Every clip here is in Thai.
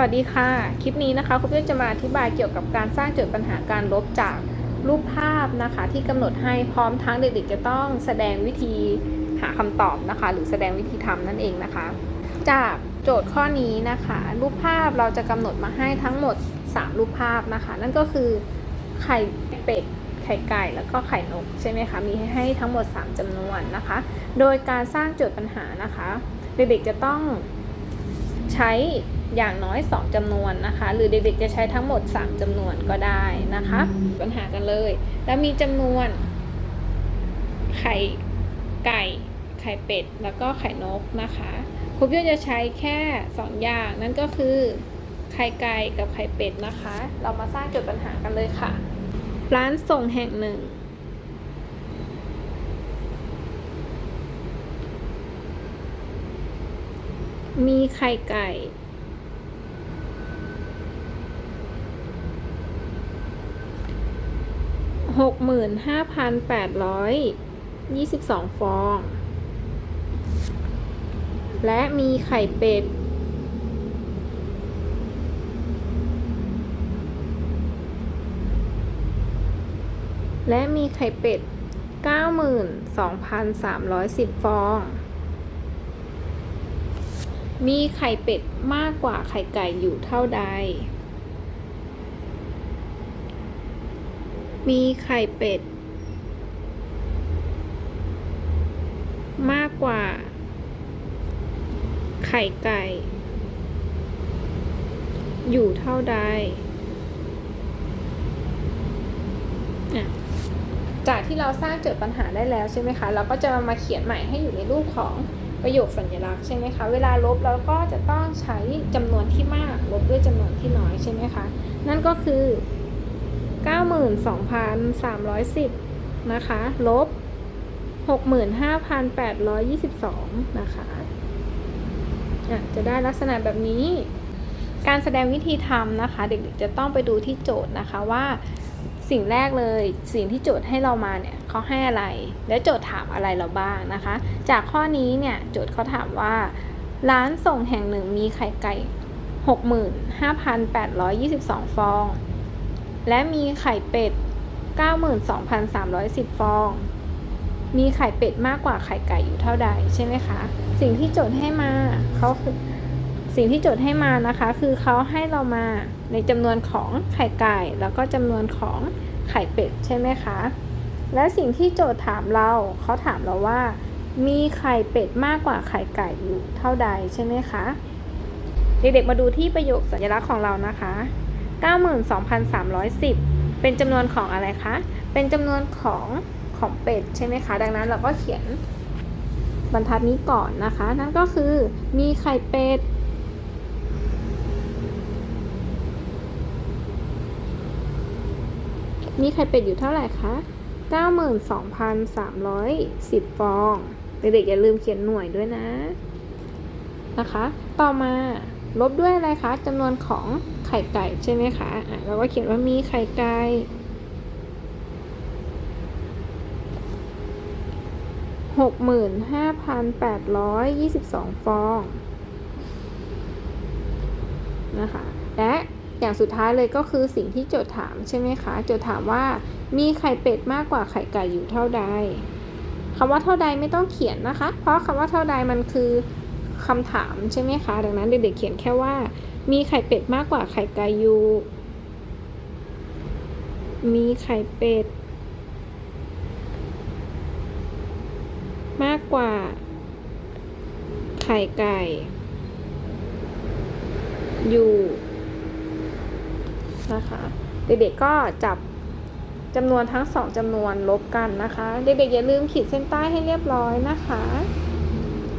วัสดีค่ะ คลิปนี้นะคะครูเพื่อนจะมาอธิบายเกี่ยวกับการสร้างโจทย์ปัญหาการลบจากรูปภาพนะคะ ที่กำหนดให้พร้อมทั้งเด็กๆจะต้องแสดงวิธีหาคำตอบนะคะ หรือแสดงวิธีทำนั่นเองนะคะ จากโจทย์ข้อนี้นะคะ รูปภาพเราจะกำหนดมาให้ทั้งหมด 3 รูปภาพนะคะ นั่นก็คือไข่เป็ดไข่ไก่แล้วก็ไข่นกใช่ไหมคะมีให้ทั้งหมด 3จำนวนนะคะ โดยการสร้างโจทย์ปัญหานะคะ เด็กๆจะต้อง ใช้อย่างน้อย 2จำนวนนะคะ หรือเด็กๆจะใช้ทั้งหมด 3จำนวนก็ได้นะคะ ปัญหากันเลย แล้วมีจำนวน ไข่ไก่ ไข่เป็ด แล้วก็ไข่นกนะคะครูพี่จะใช้แค่ 2 อย่าง นั่นก็คือไข่ไก่กับไข่เป็ดนะคะ เรามาสร้างจทย์ปัญหากันเลยค่ะ ร้านส่งแห่งหนึ่ง มีไข่ไก่ หกหมื่นห้าพันแปดร้อยยี่สิบสองฟอง และมีไข่เป็ดและมีไข่เป็ด 92,310 ฟอง มีไข่เป็ดมากกว่าไข่ไก่อยู่เท่าใด มีไข่เป็ด มากกว่า ไข่ไก่ อยู่เท่าใดจากที่เราสร้างโจทย์ปัญหาได้แล้วใช่ไหมคะ เราก็จะมาเขียนใหม่ให้อยู่ในรูปของ ประโยคสัญลักษณ์ใช่ไหมคะ เวลาลบเราก็จะต้องใช้จำนวนที่มากลบด้วยจำนวนที่น้อยใช่ไหมคะ นั่นก็คือ 92,310 นะคะ ลบ 65,822 นะคะอะจะได้ลักษณะแบบนี้ การแสดงวิธีทำนะคะ เด็กๆจะต้องไปดูที่โจทย์นะคะว่า สิ่งแรกเลยสิ่งที่โจทย์ให้เรามาเนี่ยเขาให้อะไร และโจทย์ถามอะไรเราบ้างนะคะ จากข้อนี้เนี่ยโจทย์เขาถามว่า ร้านส่งแห่งหนึ่งมีไข่ไก่ 65,822 ฟอง และมีไข่เป็ด 92,310 ฟอง มีไข่เป็ดมากกว่าไข่ไก่อยู่เท่าใดใช่ไหมคะ สิ่งที่โจทย์ให้มาเขาคือ สิ่งที่โจทย์ให้มานะคะ คือเขาให้เรามาในจำนวนของไข่ไก่ แล้วก็จำนวนของไข่เป็ดใช่ไหมคะ และสิ่งที่โจทย์ถามเราเขาถามเราว่า มีไข่เป็ดมากกว่าไข่ไก่อยู่เท่าใดใช่ไหมคะ เด็กๆมาดูที่ประโยคสัญลักษณ์ของเรานะคะ 92,310 เป็นจำนวนของอะไรคะ เป็นจำนวนของของเป็ดใช่ไหมคะ ดังนั้นเราก็เขียนบรรทัดนี้ก่อนนะคะ นั่นก็คือมีไข่เป็ด มีไข่เป็ดอยู่เท่าไหร่คะ 92,310 ฟอง เด็กๆอย่าลืมเขียนหน่วยด้วยนะ นะคะ ต่อมาลบด้วยอะไรคะจำนวนของไข่ไก่ใช่ไหมคะอะเราก็เขียนว่ามีไข่ไก่หกหมื่นห้าพันแปดร้อยยี่สิบสองฟอง นะคะ และ อย่างสุดท้ายเลยก็คือสิ่งที่โจทย์ถามใช่ไหมคะ โจทย์ถามว่ามีไข่เป็ดมากกว่าไข่ไก่อยู่เท่าใดคำว่าเท่าใดไม่ต้องเขียนนะคะ เพราะคำว่าเท่าใดมันคือคำถามใช่ไหมคะ ดังนั้นเด็กๆเขียนแค่ว่า มีไข่เป็ดมากกว่าไข่ไก่อยู่ มีไข่เป็ดมากกว่าไข่ไก่ อยู่ นะคะเด็กๆก็จับจำนวนทั้งสองจำนวนลบกันนะคะ เด็กๆอย่าลืมขีดเส้นใต้ให้เรียบร้อยนะคะ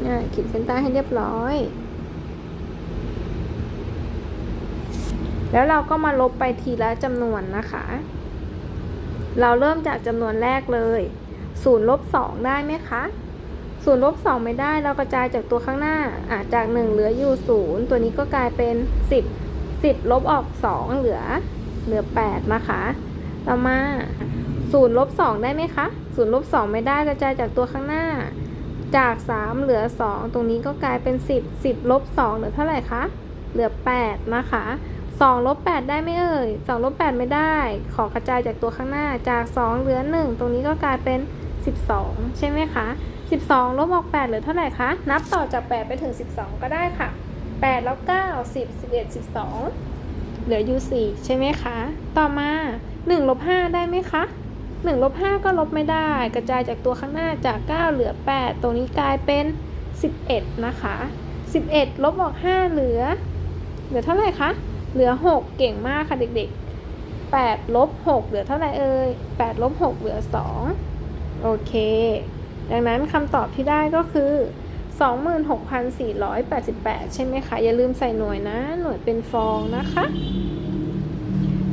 อ่ขีดเส้นใต้ให้เรียบร้อย แล้วเราก็มาลบไปทีละจำนวนนะคะ เราเริ่มจากจำนวนแรกเลยศูนย์ลบสองได้ไหมคะศูนย์ลบสองไม่ได้เรากระจายจากตัวข้างหน้าอาจากหนึ่งเหลืออยู่ศูนย์ตัวนี้ก็กลายเป็นสิบ สิบลบออกสองเหลือ เหลือแปดนะคะ ต่อมาศูนย์ลบสองได้ไหมคะศูนย์ลบสองไม่ได้กระจายจากตัวข้างหน้า จากสามเหลือสองตรงนี้ก็กลายเป็นสิบสิบลบสองเหลือเท่าไหร่คะ เหลือ 8 นะคะ2ลบ8ได้ไหมเอ่ย2ลบ8ไม่ได้ ขอกระจายจากตัวข้างหน้า จาก 2 เหลือ 1 ตรงนี้ก็กลายเป็น 12 ใช่ไหมคะ 12 ลบออก8เหลือเท่าไหร่คะ นับต่อจาก 8 ไปถึง 12 ก็ได้ค่ะ 8 แล้ว 9 10 11 12 เหลืออยู่ 4 ใช่ไหมคะ ต่อมา 1 ลบ 5 ได้ไหมคะ 1 ลบ 5 ก็ลบไม่ได้ กระจายจากตัวข้างหน้าจาก 9 เหลือ 8ตรงนี้กลายเป็น 11 นะคะ 11 ลบออก 5 เหลือ เหลือเท่าไหร่คะ เหลือ 6 เก่งมากค่ะเด็กๆ 8 ลบ 6 เหลือเท่าไหร่เอ่ย 8 ลบ 6 เหลือ 2 โอเค ดังนั้นคำตอบที่ได้ก็คือ 26,488 ใช่ไหมคะ อย่าลืมใส่หน่วยนะ หน่วยเป็นฟองนะคะ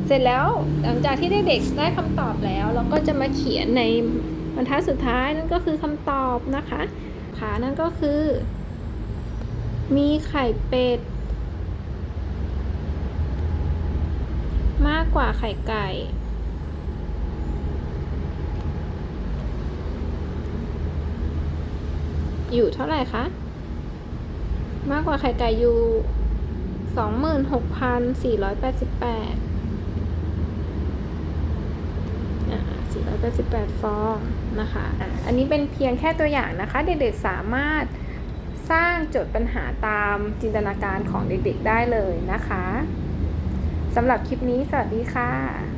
เสร็จแล้วหลังจากที่เด็กๆได้คำตอบแล้ว เราก็จะมาเขียนในบรรทัดสุดท้ายนั่นก็คือคำตอบนะคะค่ะนั่นก็คือ มีไข่เป็ด มากกว่าไข่ไก่ อยู่เท่าไหร่คะ มากกว่าไข่ไก่อยู่สองหมื่นหกพันสี่ร้อยแปดสิบแปดอ่าสี่ร้อยแปดสิบแปดฟองนะคะอะอันนี้เป็นเพียงแค่ตัวอย่างนะคะ เด็กๆสามารถสร้างโจทย์ปัญหาตามจินตนาการของเด็กๆได้เลยนะคะสำหรับคลิปนี้สวัสดีค่ะ